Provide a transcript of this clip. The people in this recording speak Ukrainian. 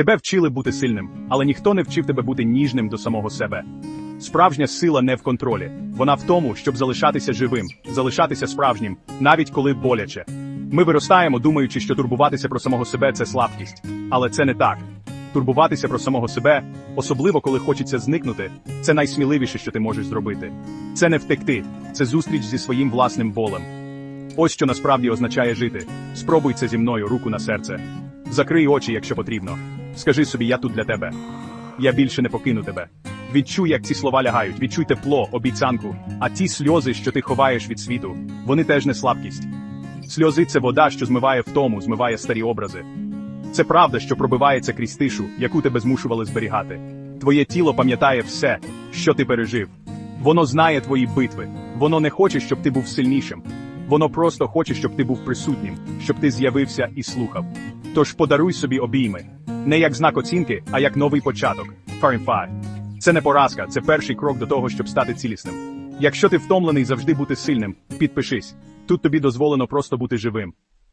Тебе вчили бути сильним, але ніхто не вчив тебе бути ніжним до самого себе. Справжня сила не в контролі, вона в тому, щоб залишатися живим, залишатися справжнім, навіть коли боляче. Ми виростаємо, думаючи, що турбуватися про самого себе це слабкість, але це не так. Турбуватися про самого себе, особливо коли хочеться зникнути, це найсміливіше, що ти можеш зробити. Це не втекти, це зустріч зі своїм власним болем. Ось що насправді означає жити. Спробуй це зі мною, руку на серце. Закрий очі, якщо потрібно. Скажи собі, я тут для тебе. Я більше не покину тебе. Відчуй, як ці слова лягають, відчуй тепло, обіцянку. А ті сльози, що ти ховаєш від світу, вони теж не слабкість. Сльози це вода, що змиває втому, змиває старі образи. Це правда, що пробивається крізь тишу, яку тебе змушували зберігати. Твоє тіло пам'ятає все, що ти пережив. Воно знає твої битви. Воно не хоче, щоб ти був сильнішим. Воно просто хоче, щоб ти був присутнім, щоб ти з'явився і слухав. Тож подаруй собі обійми. Не як знак оцінки, а як новий початок. Фарінфай. Це не поразка, це перший крок до того, щоб стати цілісним. Якщо ти втомлений завжди бути сильним, підпишись. Тут тобі дозволено просто бути живим.